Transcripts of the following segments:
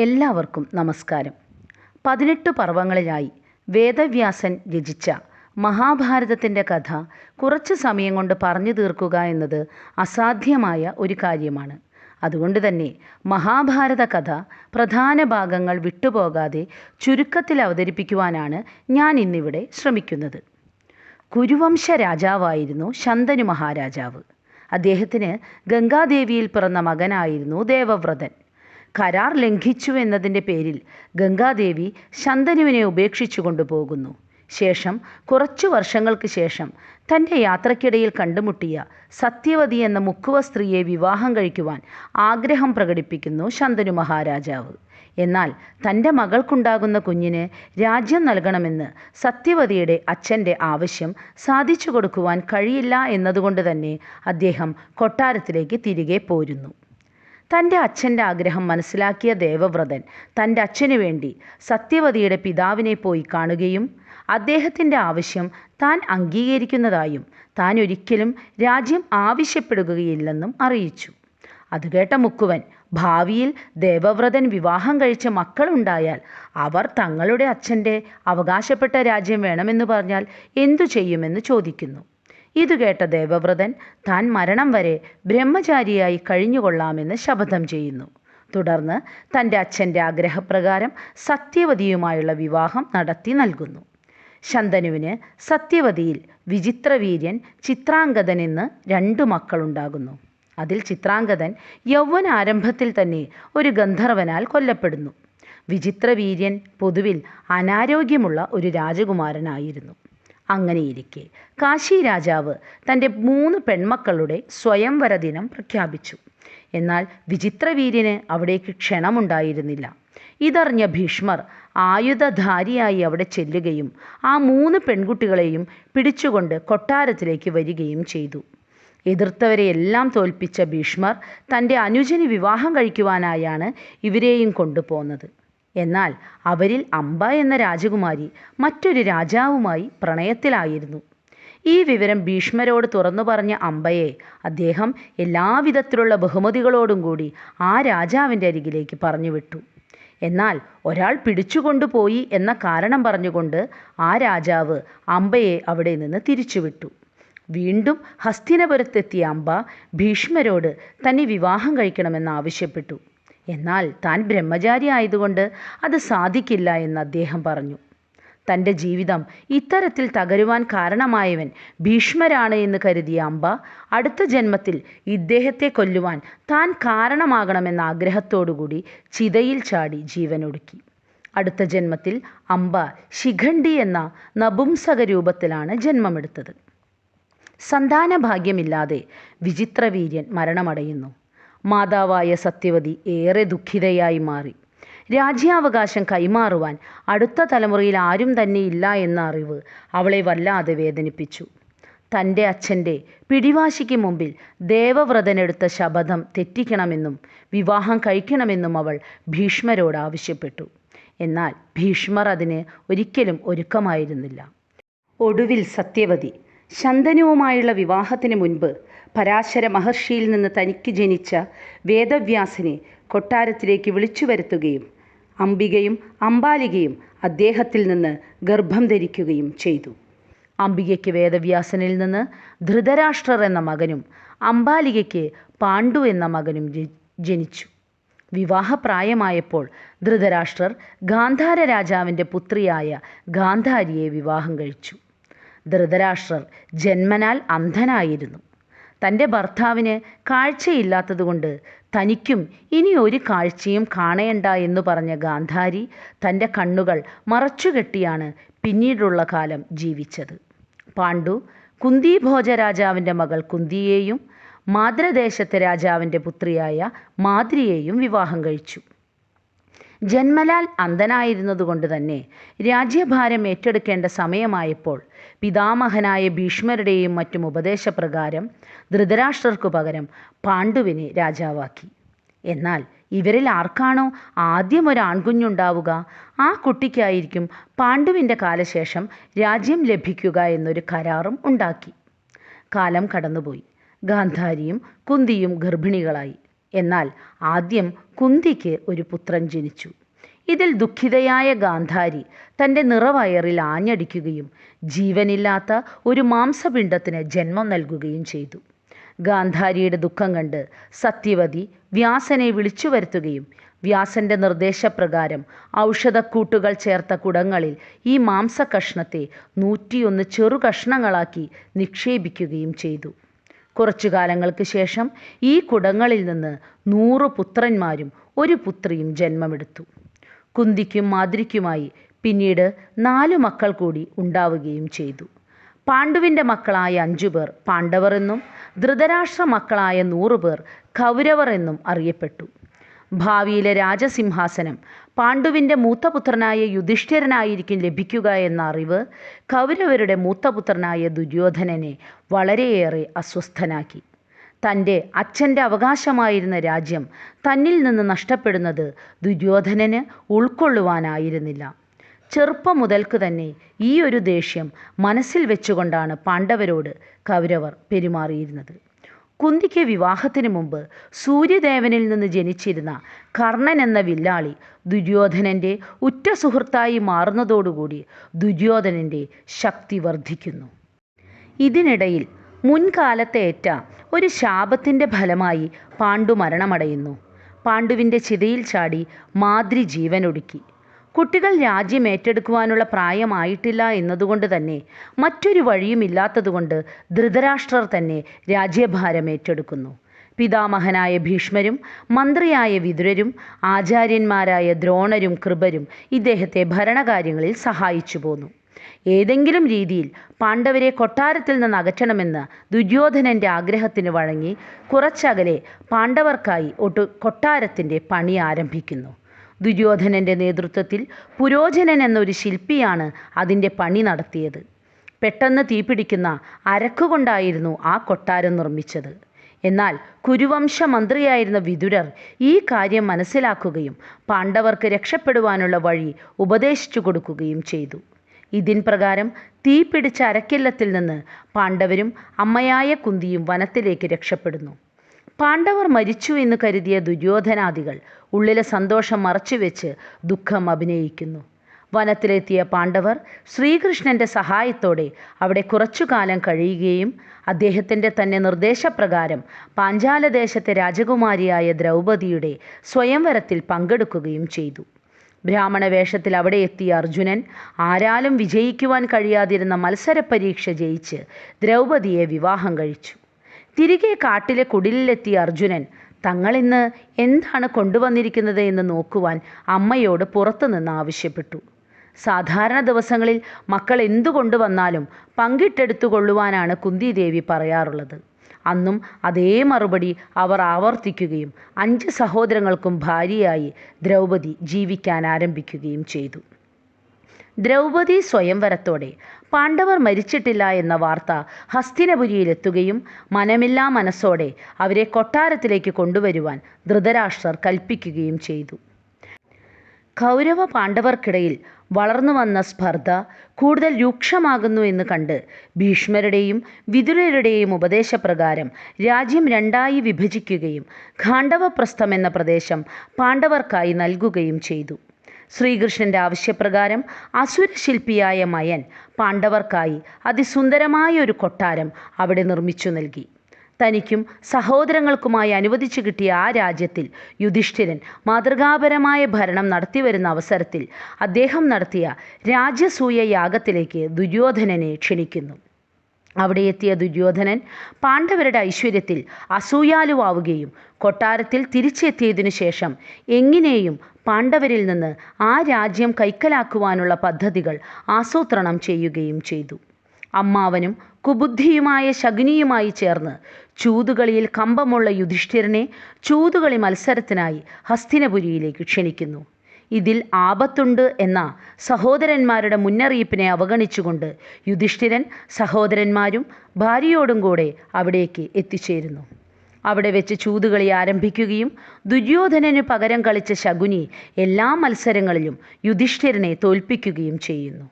എല്ലാവർക്കും നമസ്കാരം. പതിനെട്ട് പർവങ്ങളിലായി വേദവ്യാസൻ രചിച്ച മഹാഭാരതത്തിന്റെ കഥ കുറച്ച് സമയം കൊണ്ട് പറഞ്ഞു തീർക്കുക എന്നത് അസാധ്യമായ ഒരു കാര്യമാണ്. അതുകൊണ്ട് തന്നെ മഹാഭാരത കഥ പ്രധാന ഭാഗങ്ങൾ വിട്ടുപോകാതെ ചുരുക്കത്തിൽ അവതരിപ്പിക്കുവാനാണ് ഞാൻ ഇന്നിവിടെ ശ്രമിക്കുന്നത്. കുരുവംശ രാജാവായിരുന്നു ശന്തനു മഹാരാജാവ്. അദ്ദേഹത്തിന് ഗംഗാദേവിയിൽ പിറന്ന മകനായിരുന്നു ദേവവ്രതൻ. കരാർ ലംഘിച്ചു എന്നതിന്റെ പേരിൽ ഗംഗാദേവി ശന്തനുവിനെ ഉപേക്ഷിച്ചു കൊണ്ടുപോകുന്നു. ശേഷം കുറച്ചു വർഷങ്ങൾക്ക് ശേഷം തന്റെ യാത്രക്കിടയിൽ കണ്ടുമുട്ടിയ സത്യവതി എന്ന മുക്കുവ സ്ത്രീയെ വിവാഹം കഴിക്കുവാൻ ആഗ്രഹം പ്രകടിപ്പിക്കുന്നു ശന്തനു മഹാരാജാവ്. എന്നാൽ തന്റെ മകൾക്കുണ്ടാകുന്ന കുഞ്ഞിന് രാജ്യം നൽകണമെന്ന് സത്യവതിയുടെ അച്ഛന്റെ ആവശ്യം സാധിച്ചു കൊടുക്കുവാൻ കഴിയില്ല എന്നതുകൊണ്ട് തന്നെ അദ്ദേഹം കൊട്ടാരത്തിലേക്ക് തിരികെ പോരുന്നു. തന്റെ അച്ഛന്റെ ആഗ്രഹം മനസ്സിലാക്കിയ ദേവവ്രതൻ തന്റെ അച്ഛനു വേണ്ടി സത്യവതിയുടെ പിതാവിനെ പോയി കാണുകയും അദ്ദേഹത്തിന്റെ ആവശ്യം താൻ അംഗീകരിക്കുന്നതായും താൻ ഒരിക്കലും രാജ്യം ആവശ്യപ്പെടുകയില്ലെന്നും അറിയിച്ചു. അത് കേട്ട മുക്കുവൻ ഭാവിയിൽ ദേവവ്രതൻ വിവാഹം കഴിച്ച മക്കളുണ്ടായാൽ അവർ തങ്ങളുടെ അച്ഛന്റെ അവകാശപ്പെട്ട രാജ്യം വേണമെന്ന് പറഞ്ഞാൽ എന്തു ചെയ്യുമെന്ന് ചോദിക്കുന്നു. ഇത് കേട്ട ദേവവ്രതൻ താൻ മരണം വരെ ബ്രഹ്മചാരിയായി കഴിഞ്ഞുകൊള്ളാമെന്ന് ശപഥം ചെയ്യുന്നു. തുടർന്ന് തന്റെ അച്ഛന്റെ ആഗ്രഹപ്രകാരം സത്യവതിയുമായുള്ള വിവാഹം നടത്തി നൽകുന്നു. ശന്തനുവിന് സത്യവതിയിൽ വിചിത്രവീര്യൻ ചിത്രാംഗതൻ എന്ന് രണ്ടു മക്കളുണ്ടാകുന്നു. അതിൽ ചിത്രാംഗതൻ യൗവന ആരംഭത്തിൽ തന്നെ ഒരു ഗന്ധർവനാൽ കൊല്ലപ്പെടുന്നു. വിചിത്രവീര്യൻ പൊതുവിൽ അനാരോഗ്യമുള്ള ഒരു രാജകുമാരനായിരുന്നു. അങ്ങനെയിരിക്കെ. കാശി രാജാവ് തന്റെ മൂന്ന് പെൺമക്കളുടെ സ്വയംവര ദിനം പ്രഖ്യാപിച്ചു. എന്നാൽ വിചിത്രവീര്യന് അവിടേക്ക് ക്ഷണമുണ്ടായിരുന്നില്ല. ഇതറിഞ്ഞ ഭീഷ്മർ ആയുധധാരിയായി അവിടെ ചെല്ലുകയും ആ മൂന്ന് പെൺകുട്ടികളെയും പിടിച്ചുകൊണ്ട് കൊട്ടാരത്തിലേക്ക് വരികയും ചെയ്തു. എതിർത്തവരെ എല്ലാം തോൽപ്പിച്ച ഭീഷ്മർ തന്റെ അനുജന് വിവാഹം കഴിക്കുവാനായാണ് ഇവരെയും കൊണ്ടുപോകുന്നത് എന്നാൽ അവരിൽ അംബ എന്ന രാജകുമാരി മറ്റൊരു രാജാവുമായി പ്രണയത്തിലായിരുന്നു. ഈ വിവരം ഭീഷ്മരോട് തുറന്നു പറഞ്ഞ അമ്പയെ അദ്ദേഹം എല്ലാവിധത്തിലുള്ള ബഹുമതികളോടും കൂടി ആ രാജാവിന്റെ അരികിലേക്ക് പറഞ്ഞു വിട്ടു എന്നാൽ ഒരാൾ പിടിച്ചുകൊണ്ടുപോയി എന്ന കാരണം പറഞ്ഞുകൊണ്ട് ആ രാജാവ് അംബയെ അവിടെ നിന്ന് തിരിച്ചുവിട്ടു. വീണ്ടും ഹസ്തിനപുരത്തെത്തിയ അംബ ഭീഷ്മരോട് തന്നെ വിവാഹം കഴിക്കണമെന്ന് ആവശ്യപ്പെട്ടു. എന്നാൽ താൻ ബ്രഹ്മചാരി ആയതുകൊണ്ട് അത് സാധിക്കില്ല എന്ന് അദ്ദേഹം പറഞ്ഞു. തന്റെ ജീവിതം ഇത്തരത്തിൽ തകരുവാൻ കാരണമായവൻ ഭീഷ്മരാണ് എന്ന് കരുതിയ അമ്പ അടുത്ത ജന്മത്തിൽ ഇദ്ദേഹത്തെ കൊല്ലുവാൻ താൻ കാരണമാകണമെന്ന ആഗ്രഹത്തോടുകൂടി ചിതയിൽ ചാടി ജീവനൊടുക്കി. അടുത്ത ജന്മത്തിൽ അംബ ശിഖണ്ഡി എന്ന നപുംസക രൂപത്തിലാണ് ജന്മമെടുത്തത്. സന്താന ഭാഗ്യമില്ലാതെ വിചിത്രവീര്യൻ മരണമടയുന്നു. മാതാവായ സത്യവതി ഏറെ ദുഃഖിതയായി മാറി. രാജ്യാവകാശം കൈമാറുവാൻ അടുത്ത തലമുറയിൽ ആരും തന്നെ ഇല്ല എന്ന അറിവ് അവളെ വല്ലാതെ വേദനിപ്പിച്ചു. തന്റെ അച്ഛന്റെ പിടിവാശിക്ക് മുമ്പിൽ ദേവവ്രതനെടുത്ത ശപഥം തെറ്റിക്കണമെന്നും വിവാഹം കഴിക്കണമെന്നും അവൾ ഭീഷ്മരോട് ആവശ്യപ്പെട്ടു. എന്നാൽ ഭീഷ്മർ അതിന് ഒരിക്കലും ഒരുക്കമായിരുന്നില്ല. ഒടുവിൽ സത്യവതി ശന്തനുവുമായുള്ള വിവാഹത്തിന് മുൻപ് പരാശര മഹർഷിയിൽ നിന്ന് തനിക്ക് ജനിച്ച വേദവ്യാസനെ കൊട്ടാരത്തിലേക്ക് വിളിച്ചു വരുത്തുകയും അംബികയും അംബാലികയും അദ്ദേഹത്തിൽ നിന്ന് ഗർഭം ധരിക്കുകയും ചെയ്തു. അംബികയ്ക്ക് വേദവ്യാസനിൽ നിന്ന് ധൃതരാഷ്ട്രർ എന്ന മകനും അംബാലികയ്ക്ക് പാണ്ഡു എന്ന മകനും ജനിച്ചു. വിവാഹപ്രായമായപ്പോൾ ധൃതരാഷ്ട്രർ ഗാന്ധാര രാജാവിന്റെ പുത്രിയായ ഗാന്ധാരിയെ വിവാഹം കഴിച്ചു. ധൃതരാഷ്ട്രർ ജന്മനാൽ അന്ധനായിരുന്നു. തന്റെ ഭർത്താവിന് കാഴ്ചയില്ലാത്തതുകൊണ്ട് തനിക്കും ഇനി ഒരു കാഴ്ചയും കാണേണ്ട എന്ന് പറഞ്ഞ ഗാന്ധാരി തന്റെ കണ്ണുകൾ മറച്ചുകെട്ടിയാണ് പിന്നീടുള്ള കാലം ജീവിച്ചത്. പാണ്ഡു കുന്തിഭോജ രാജാവിന്റെ മകൾ കുന്തിയെയും മാതൃദേശത്തെ രാജാവിന്റെ പുത്രിയായ മാദ്രിയെയും വിവാഹം കഴിച്ചു. ജന്മലാൽ അന്ധനായിരുന്നതുകൊണ്ട് തന്നെ രാജ്യഭാരം ഏറ്റെടുക്കേണ്ട സമയമായപ്പോൾ പിതാമഹനായ ഭീഷ്മരുടെയും മറ്റും ഉപദേശപ്രകാരം ധൃതരാഷ്ട്രർക്കു പകരം പാണ്ഡുവിനെ രാജാവാക്കി. എന്നാൽ ഇവരിൽ ആർക്കാണോ ആദ്യം ഒരു ആൺകുഞ്ഞുണ്ടാവുക ആ കുട്ടിക്കായിരിക്കും പാണ്ഡുവിന്റെ കാലശേഷം രാജ്യം ലഭിക്കുക എന്നൊരു കരാറും ഉണ്ടാക്കി. കാലം കടന്നുപോയി. ഗാന്ധാരിയും കുന്തിയും ഗർഭിണികളായി. എന്നാൽ ആദ്യം കുന്തിക്ക് ഒരു പുത്രൻ ജനിച്ചു. ഇതിൽ ദുഃഖിതയായ ഗാന്ധാരി തന്റെ നിറവയറിൽ ആഞ്ഞടിക്കുകയും ജീവനില്ലാത്ത ഒരു മാംസപിണ്ഡത്തിന് ജന്മം നൽകുകയും ചെയ്തു. ഗാന്ധാരിയുടെ ദുഃഖം കണ്ട് സത്യവതി വ്യാസനെ വിളിച്ചു വരുത്തുകയും വ്യാസന്റെ നിർദ്ദേശപ്രകാരം ഔഷധക്കൂട്ടുകൾ ചേർത്ത കുടങ്ങളിൽ ഈ മാംസകഷ്ണത്തെ നൂറ്റിയൊന്ന് ചെറു കഷ്ണങ്ങളാക്കി നിക്ഷേപിക്കുകയും ചെയ്തു. കുറച്ചു കാലങ്ങൾക്ക് ശേഷം ഈ കുടങ്ങളിൽ നിന്ന് നൂറ് പുത്രന്മാരും ഒരു പുത്രിയും ജന്മമെടുത്തു. കുന്തിക്കും മാതിരിക്കുമായി പിന്നീട് നാലു മക്കൾ കൂടി ഉണ്ടാവുകയും ചെയ്തു. പാണ്ഡുവിന്റെ മക്കളായ അഞ്ചു പേർ പാണ്ഡവർ എന്നും ധൃതരാഷ്ട്ര മക്കളായ നൂറുപേർ കൗരവർ എന്നും അറിയപ്പെട്ടു. ഭാവിയിലെ രാജസിംഹാസനം പാണ്ഡുവിന്റെ മൂത്തപുത്രനായ യുധിഷ്ഠിരനായിരിക്കും ലഭിക്കുക എന്ന അറിവ് കൗരവരുടെ മൂത്തപുത്രനായ ദുര്യോധനനെ വളരെയേറെ അസ്വസ്ഥനാക്കി. തന്റെ അച്ഛന്റെ അവകാശമായിരുന്ന രാജ്യം തന്നിൽ നിന്ന് നഷ്ടപ്പെടുന്നത് ദുര്യോധനന് ഉൾക്കൊള്ളുവാനായിരുന്നില്ല. ചെറുപ്പം മുതൽക്ക് തന്നെ ഈ ഒരു ദേഷ്യം മനസ്സിൽ വെച്ചുകൊണ്ടാണ് പാണ്ഡവരോട് കൗരവർ പെരുമാറിയിരുന്നത്. കുന്തിക്ക് വിവാഹത്തിന് മുമ്പ് സൂര്യദേവനിൽ നിന്ന് ജനിച്ചിരുന്ന കർണൻ എന്ന വില്ലാളി ദുര്യോധനന്റെ ഉറ്റ സുഹൃത്തായി മാറുന്നതോടുകൂടി ദുര്യോധനന്റെ ശക്തി വർദ്ധിക്കുന്നു. ഇതിനിടയിൽ മുൻകാലത്തേറ്റ ഒരു ശാപത്തിന്റെ ഫലമായി പാണ്ഡു മരണമടയുന്നു. പാണ്ഡുവിന്റെ ചിതയിൽ ചാടി മാതൃ ജീവനൊടുക്കി. കുട്ടികൾ രാജ്യം ഏറ്റെടുക്കുവാനുള്ള പ്രായമായിട്ടില്ല എന്നതുകൊണ്ട് തന്നെ മറ്റൊരു വഴിയുമില്ലാത്തതുകൊണ്ട് ധൃതരാഷ്ട്രർ തന്നെ രാജ്യഭാരം ഏറ്റെടുക്കുന്നു. പിതാമഹനായ ഭീഷ്മരും മന്ത്രിയായ വിതുരരും ആചാര്യന്മാരായ ദ്രോണരും കൃപരും ഇദ്ദേഹത്തെ ഭരണകാര്യങ്ങളിൽ സഹായിച്ചു പോന്നു. ഏതെങ്കിലും രീതിയിൽ പാണ്ഡവരെ കൊട്ടാരത്തിൽ നിന്ന് അകറ്റണമെന്ന് ദുര്യോധനന്റെ ആഗ്രഹത്തിന് വഴങ്ങി കുറച്ചകലെ പാണ്ഡവർക്കായി ഒട്ടു കൊട്ടാരത്തിന്റെ പണി ആരംഭിക്കുന്നു. ദുര്യോധനന്റെ നേതൃത്വത്തിൽ പുരോചനൻ എന്നൊരു ശില്പിയാണ് അതിന്റെ പണി നടത്തിയത്. പെട്ടെന്ന് തീപിടിക്കുന്ന അരക്കുകൊണ്ടായിരുന്നു ആ കൊട്ടാരം നിർമ്മിച്ചത്. എന്നാൽ കുരുവംശ മന്ത്രിയായിരുന്ന വിതുരർ ഈ കാര്യം മനസ്സിലാക്കുകയും പാണ്ഡവർക്ക് രക്ഷപ്പെടുവാനുള്ള വഴി ഉപദേശിച്ചു കൊടുക്കുകയും ചെയ്തു. ഇതിൻ പ്രകാരം തീ പിടിച്ച അരക്കില്ലത്തിൽ നിന്ന് പാണ്ഡവരും അമ്മയായ കുന്തിയും വനത്തിലേക്ക് രക്ഷപ്പെടുന്നു. പാണ്ഡവർ മരിച്ചു എന്ന് കരുതിയ ദുര്യോധനാദികൾ ഉള്ളിലെ സന്തോഷം മറച്ചുവെച്ച് ദുഃഖം അഭിനയിക്കുന്നു. വനത്തിലെത്തിയ പാണ്ഡവർ ശ്രീകൃഷ്ണന്റെ സഹായത്തോടെ അവിടെ കുറച്ചു കാലം കഴിയുകയും അദ്ദേഹത്തിന്റെ തന്നെ നിർദ്ദേശപ്രകാരം പാഞ്ചാലദേശത്തെ രാജകുമാരിയായ ദ്രൗപദിയുടെ സ്വയംവരത്തിൽ പങ്കെടുക്കുകയും ചെയ്തു. ബ്രാഹ്മണ വേഷത്തിൽ അവിടെ എത്തിയ അർജുനൻ ആരാലും വിജയിക്കുവാൻ കഴിയാതിരുന്ന മത്സര പരീക്ഷ ജയിച്ച് ദ്രൗപതിയെ വിവാഹം കഴിച്ചു. തിരികെ കാട്ടിലെ കുടിലിലെത്തിയ അർജുനൻ തങ്ങളിന്ന് എന്താണ് കൊണ്ടുവന്നിരിക്കുന്നത് എന്ന് നോക്കുവാൻ അമ്മയോട് പുറത്തുനിന്ന് ആവശ്യപ്പെട്ടു. സാധാരണ ദിവസങ്ങളിൽ മക്കൾ എന്തു കൊണ്ടുവന്നാലും പങ്കിട്ടെടുത്തു കൊള്ളുവാനാണ് കുന്തിദേവി പറയാറുള്ളത്. അന്നും അതേ മറുപടി അവർ ആവർത്തിക്കുകയും അഞ്ച് സഹോദരങ്ങൾക്കും ഭാര്യയായി ദ്രൗപദി ജീവിക്കാൻ ആരംഭിക്കുകയും ചെയ്തു. ദ്രൗപദി സ്വയംവരത്തോടെ പാണ്ഡവർ മരിച്ചിട്ടില്ല എന്ന വാർത്ത ഹസ്തിനപുരിയിലെത്തുകയും മനമില്ലാ മനസ്സോടെ അവരെ കൊട്ടാരത്തിലേക്ക് കൊണ്ടുവരുവാൻ ധൃതരാഷ്ട്രർ കൽപ്പിക്കുകയും ചെയ്തു. കൗരവ പാണ്ഡവർക്കിടയിൽ വളർന്നു വന്ന സ്പർദ്ധ കൂടുതൽ രൂക്ഷമാകുന്നു എന്ന് കണ്ട് ഭീഷ്മരുടെയും വിതുരരുടെയും ഉപദേശപ്രകാരം രാജ്യം രണ്ടായി വിഭജിക്കുകയും ഖാണ്ഡവപ്രസ്ഥം എന്ന പ്രദേശം പാണ്ഡവർക്കായി നൽകുകയും ചെയ്തു. ശ്രീകൃഷ്ണന്റെ ആവശ്യപ്രകാരം അസുരശില്പിയായ മയൻ പാണ്ഡവർക്കായി അതിസുന്ദരമായ ഒരു കൊട്ടാരം അവിടെ നിർമ്മിച്ചു നൽകി. തനിക്കും സഹോദരങ്ങൾക്കുമായി അനുവദിച്ചു കിട്ടിയ ആ രാജ്യത്തിൽ യുധിഷ്ഠിരൻ മാതൃകാപരമായ ഭരണം നടത്തിവരുന്ന അവസരത്തിൽ അദ്ദേഹം നടത്തിയ രാജ്യസൂയ യാഗത്തിലേക്ക് ദുര്യോധനനെ ക്ഷണിക്കുന്നു. അവിടെ എത്തിയ ദുര്യോധനൻ പാണ്ഡവരുടെ ഐശ്വര്യത്തിൽ അസൂയാലുവാവുകയും കൊട്ടാരത്തിൽ തിരിച്ചെത്തിയതിനു ശേഷം എങ്ങനെയും പാണ്ഡവരിൽ നിന്ന് ആ രാജ്യം കൈക്കലാക്കുവാനുള്ള പദ്ധതികൾ ആസൂത്രണം ചെയ്യുകയും ചെയ്തു. അമ്മാവനും കുബുദ്ധിയുമായ ശകുനിയുമായി ചേർന്ന് ചൂതുകളിയിൽ കമ്പമുള്ള യുധിഷ്ഠിരനെ ചൂതുകളി മത്സരത്തിനായി ഹസ്തിനപുരിയിലേക്ക് ക്ഷണിക്കുന്നു. ഇതിൽ ആപത്തുണ്ട് എന്ന സഹോദരന്മാരുടെ മുന്നറിയിപ്പിനെ അവഗണിച്ചുകൊണ്ട് യുധിഷ്ഠിരൻ സഹോദരന്മാരും ഭാര്യയോടും കൂടെ അവിടേക്ക് എത്തിച്ചേരുന്നു. അവിടെ വെച്ച് ചൂതുകളി ആരംഭിക്കുകയും ദുര്യോധനന് പകരം കളിച്ച ശകുനി എല്ലാ മത്സരങ്ങളിലും യുധിഷ്ഠിരനെ തോൽപ്പിക്കുകയും ചെയ്യുന്നു.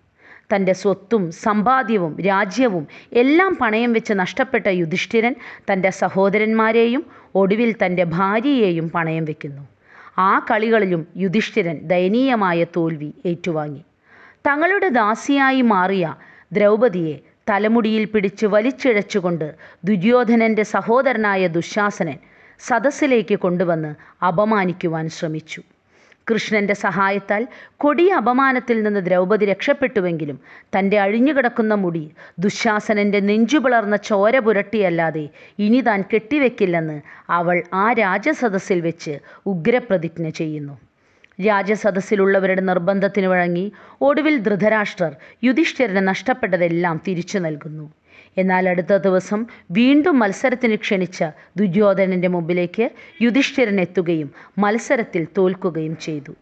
തന്റെ സ്വത്തും സമ്പാദ്യവും രാജ്യവും എല്ലാം പണയം വെച്ച് നഷ്ടപ്പെട്ട യുധിഷ്ഠിരൻ തന്റെ സഹോദരന്മാരെയും ഒടുവിൽ തന്റെ ഭാര്യയെയും പണയം വെക്കുന്നു. ആ കളികളിലും യുധിഷ്ഠിരൻ ദയനീയമായ തോൽവി ഏറ്റുവാങ്ങി. തങ്ങളുടെ ദാസിയായി മാറിയ ദ്രൗപതിയെ തലമുടിയിൽ പിടിച്ച് വലിച്ചിഴച്ചുകൊണ്ട് ദുര്യോധനന്റെ സഹോദരനായ ദുശാസനൻ സദസ്സിലേക്ക് കൊണ്ടുവന്ന് അപമാനിക്കുവാൻ ശ്രമിച്ചു. കൃഷ്ണന്റെ സഹായത്താൽ കൊടിയ അപമാനത്തിൽ നിന്ന് ദ്രൗപദി രക്ഷപ്പെട്ടുവെങ്കിലും തന്റെ അഴിഞ്ഞുകിടക്കുന്ന മുടി ദുശാസനന്റെ നെഞ്ചുപിളർന്ന ചോര പുരട്ടിയല്ലാതെ ഇനി താൻ കെട്ടിവെക്കില്ലെന്ന് അവൾ ആ രാജസദസ്സിൽ വെച്ച് ഉഗ്രപ്രതിജ്ഞ ചെയ്യുന്നു. രാജസദസ്സിലുള്ളവരുടെ നിർബന്ധത്തിന് വഴങ്ങി ഒടുവിൽ ധൃതരാഷ്ട്രർ യുധിഷ്ഠിരന് നഷ്ടപ്പെട്ടതെല്ലാം തിരിച്ചു നൽകുന്നു. എന്നാൽ അടുത്ത ദിവസം വീണ്ടും മത്സരത്തിന് ക്ഷണിച്ച ദുര്യോധനന്റെ മുമ്പിലേക്ക് യുധിഷ്ഠിരൻ എത്തുകയും മത്സരത്തിൽ തോൽക്കുകയും ചെയ്തു.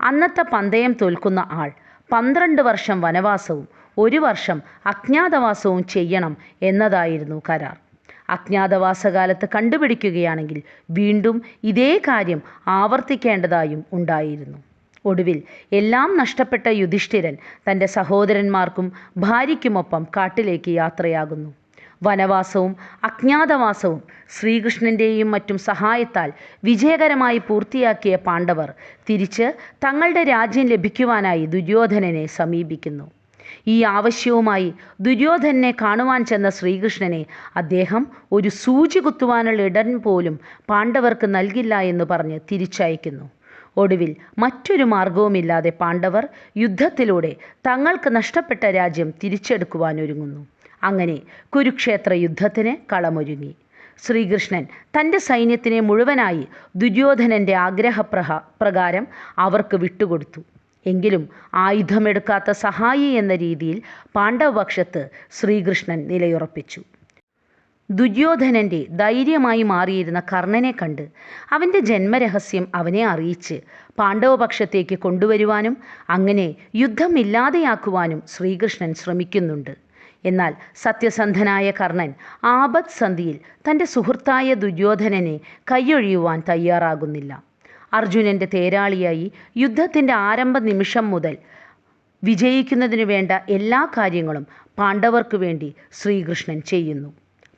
അന്നത്തെ പന്തയം തോൽക്കുന്ന ആൾ പന്ത്രണ്ട് വർഷം വനവാസവും ഒരു വർഷം അജ്ഞാതവാസവും ചെയ്യണം എന്നതായിരുന്നു കരാർ. അജ്ഞാതവാസകാലത്ത് കണ്ടുപിടിക്കുകയാണെങ്കിൽ വീണ്ടും ഇതേ കാര്യം ആവർത്തിക്കേണ്ടതായും ഉണ്ടായിരുന്നു. ഒടുവിൽ എല്ലാം നഷ്ടപ്പെട്ട യുധിഷ്ഠിരൻ തന്റെ സഹോദരന്മാർക്കും ഭാര്യയ്ക്കുമൊപ്പം കാട്ടിലേക്ക് യാത്രയാകുന്നു. വനവാസവും അജ്ഞാതവാസവും ശ്രീകൃഷ്ണന്റെയും മറ്റും സഹായത്താൽ വിജയകരമായി പൂർത്തിയാക്കിയ പാണ്ഡവർ തിരിച്ച് തങ്ങളുടെ രാജ്യം ലഭിക്കുവാനായി ദുര്യോധനനെ സമീപിക്കുന്നു. ഈ ആവശ്യവുമായി ദുര്യോധനെ കാണുവാൻ ചെന്ന ശ്രീകൃഷ്ണനെ അദ്ദേഹം ഒരു സൂചി കുത്തുവാനുള്ള ഇടൻ പോലും പാണ്ഡവർക്ക് നൽകില്ല എന്ന് പറഞ്ഞ് തിരിച്ചയക്കുന്നു. ഒടുവിൽ മറ്റൊരു മാർഗവുമില്ലാതെ പാണ്ഡവർ യുദ്ധത്തിലൂടെ തങ്ങൾക്ക് നഷ്ടപ്പെട്ട രാജ്യം തിരിച്ചെടുക്കുവാനൊരുങ്ങുന്നു അങ്ങനെ കുരുക്ഷേത്ര യുദ്ധത്തിന് കളമൊരുങ്ങി. ശ്രീകൃഷ്ണൻ തന്റെ സൈന്യത്തിനെ മുഴുവനായി ദുര്യോധനന്റെ ആഗ്രഹപ്രഹ പ്രകാരം അവർക്ക് വിട്ടുകൊടുത്തു. എങ്കിലും ആയുധമെടുക്കാത്ത സഹായി എന്ന രീതിയിൽ പാണ്ഡവപക്ഷത്ത് ശ്രീകൃഷ്ണൻ നിലയുറപ്പിച്ചു. ദുര്യോധനന്റെ ധൈര്യമായി മാറിയിരുന്ന കർണനെ കണ്ട് അവന്റെ ജന്മരഹസ്യം അവനെ അറിയിച്ച് പാണ്ഡവപക്ഷത്തേക്ക് കൊണ്ടുവരുവാനും അങ്ങനെ യുദ്ധം ഇല്ലാതെയാക്കുവാനും ശ്രീകൃഷ്ണൻ ശ്രമിക്കുന്നുണ്ട്. എന്നാൽ സത്യസന്ധനായ കർണൻ ആപത് സന്ധിയിൽ തന്റെ സുഹൃത്തായ ദുര്യോധനനെ കൈയൊഴിയുവാൻ തയ്യാറാകുന്നില്ല. അർജുനന്റെ തേരാളിയായി യുദ്ധത്തിന്റെ ആരംഭ നിമിഷം മുതൽ വിജയിക്കുന്നതിന് വേണ്ട എല്ലാ കാര്യങ്ങളും പാണ്ഡവർക്ക് വേണ്ടി ശ്രീകൃഷ്ണൻ ചെയ്യുന്നു.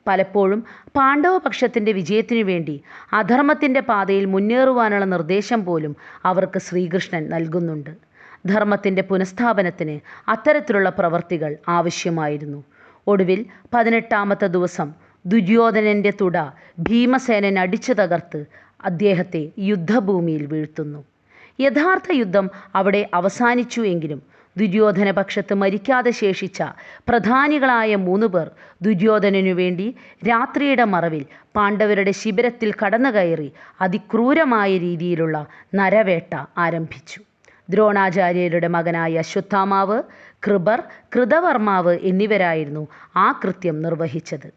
പലപ്പോഴും പാണ്ഡവപക്ഷത്തിന്റെ വിജയത്തിനു വേണ്ടി അധർമ്മത്തിന്റെ പാതയിൽ മുന്നേറുവാനുള്ള നിർദ്ദേശം പോലും അവർക്ക് ശ്രീകൃഷ്ണൻ നൽകുന്നുണ്ട്. ധർമ്മത്തിന്റെ പുനഃസ്ഥാപനത്തിന് അത്തരത്തിലുള്ള പ്രവർത്തികൾ ആവശ്യമായിരുന്നു. ഒടുവിൽ പതിനെട്ടാമത്തെ ദിവസം ദുര്യോധനന്റെ തുട ഭീമസേനൻ അടിച്ചു തകർത്ത് അദ്ദേഹത്തെ യുദ്ധഭൂമിയിൽ വീഴ്ത്തുന്നു. യഥാർത്ഥ യുദ്ധം അവിടെ അവസാനിച്ചു എങ്കിലും ദുര്യോധന പക്ഷത്ത് മരിക്കാതെ ശേഷിച്ച പ്രധാനികളായ മൂന്ന് പേർ ദുര്യോധനു വേണ്ടി രാത്രിയുടെ മറവിൽ പാണ്ഡവരുടെ ശിബിരത്തിൽ കടന്നു കയറി അതിക്രൂരമായ രീതിയിലുള്ള നരവേട്ട ആരംഭിച്ചു. ദ്രോണാചാര്യരുടെ മകനായ അശ്വത്ഥാമാവ് കൃപർ കൃതവർമാവ് എന്നിവരായിരുന്നു ആ കൃത്യം നിർവഹിച്ചത്.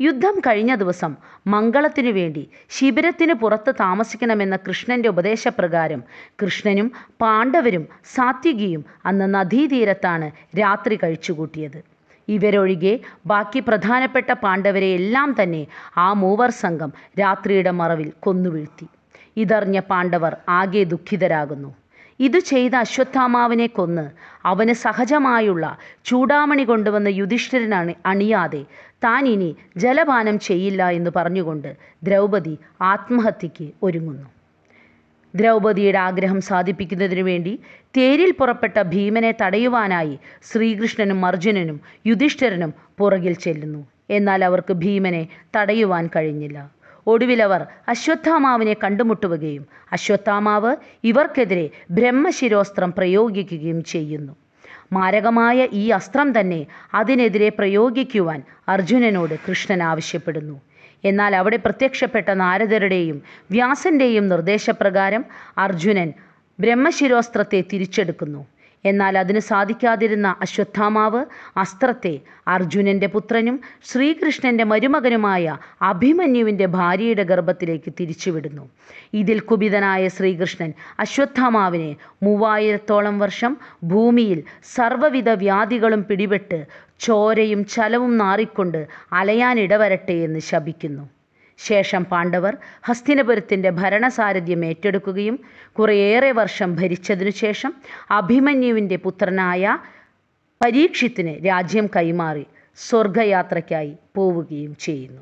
യുദ്ധം കഴിഞ്ഞ ദിവസം മംഗളത്തിനു വേണ്ടി ശിബിരത്തിന് പുറത്ത് താമസിക്കണമെന്ന കൃഷ്ണന്റെ ഉപദേശപ്രകാരം കൃഷ്ണനും പാണ്ഡവരും സാത്വികിയും അന്ന് നദീതീരത്താണ് രാത്രി കഴിച്ചുകൂട്ടിയത്. ഇവരൊഴികെ ബാക്കി പ്രധാനപ്പെട്ട പാണ്ഡവരെ എല്ലാം തന്നെ ആ മൂവർ സംഘം രാത്രിയുടെ മറവിൽ കൊന്നുവീഴ്ത്തി. ഇതറിഞ്ഞ പാണ്ഡവർ ആകെ ദുഃഖിതരാകുന്നു. ഇത് ചെയ്ത അശ്വത്ഥാമാവിനെ കൊന്ന് അവന് സഹജമായുള്ള ചൂടാമണി കൊണ്ടുവന്ന യുധിഷ്ഠിരനാണ് അണിയാതെ താൻ ഇനി ജലപാനം ചെയ്യില്ല എന്ന് പറഞ്ഞുകൊണ്ട് ദ്രൗപദി ആത്മഹത്യയ്ക്ക് ഒരുങ്ങുന്നു. ദ്രൗപദിയുടെ ആഗ്രഹം സാധിപ്പിക്കുന്നതിനു വേണ്ടി തേരിൽ പുറപ്പെട്ട ഭീമനെ തടയുവാനായി ശ്രീകൃഷ്ണനും അർജുനനും യുധിഷ്ഠിരനും പുറകിൽ ചെല്ലുന്നു. എന്നാൽ അവർക്ക് ഭീമനെ തടയുവാൻ കഴിഞ്ഞില്ല. ഒടുവിൽ അവർ അശ്വത്ഥാമാവിനെ കണ്ടുമുട്ടുകയും അശ്വത്ഥാമാവ് ഇവർക്കെതിരെ ബ്രഹ്മശിരോസ്ത്രം പ്രയോഗിക്കുകയും ചെയ്യുന്നു. മാരകമായ ഈ അസ്ത്രം തന്നെ അതിനെതിരെ പ്രയോഗിക്കുവാൻ അർജുനനോട് കൃഷ്ണൻ ആവശ്യപ്പെടുന്നു. എന്നാൽ അവിടെ പ്രത്യക്ഷപ്പെട്ട നാരദരുടെയും വ്യാസന്റെയും നിർദ്ദേശപ്രകാരം അർജുനൻ ബ്രഹ്മശിരോസ്ത്രത്തെ തിരിച്ചെടുക്കുന്നു. എന്നാൽ അതിന് സാധിക്കാതിരുന്ന അശ്വത്ഥാമാവ് അസ്ത്രത്തെ അർജുനന്റെ പുത്രനും ശ്രീകൃഷ്ണന്റെ മരുമകനുമായ അഭിമന്യുവിന്റെ ഭാര്യയുടെ ഗർഭത്തിലേക്ക് തിരിച്ചുവിടുന്നു. ഇതിൽ കുപിതനായ ശ്രീകൃഷ്ണൻ അശ്വത്ഥാമാവിനെ മൂവായിരത്തോളം വർഷം ഭൂമിയിൽ സർവവിധ വ്യാധികളും പിടിപെട്ട് ചോരയും ചലവും നാറിക്കൊണ്ട് അലയാനിടവരട്ടെ എന്ന് ശപിക്കുന്നു. ശേഷം പാണ്ഡവർ ഹസ്തിനപുരത്തിന്റെ ഭരണസാരഥ്യം ഏറ്റെടുക്കുകയും കുറേയേറെ വർഷം ഭരിച്ചതിനു ശേഷം അഭിമന്യുവിന്റെ പുത്രനായ പരീക്ഷിത്തിന് രാജ്യം കൈമാറി സ്വർഗയാത്രയ്ക്കായി പോവുകയും ചെയ്യുന്നു.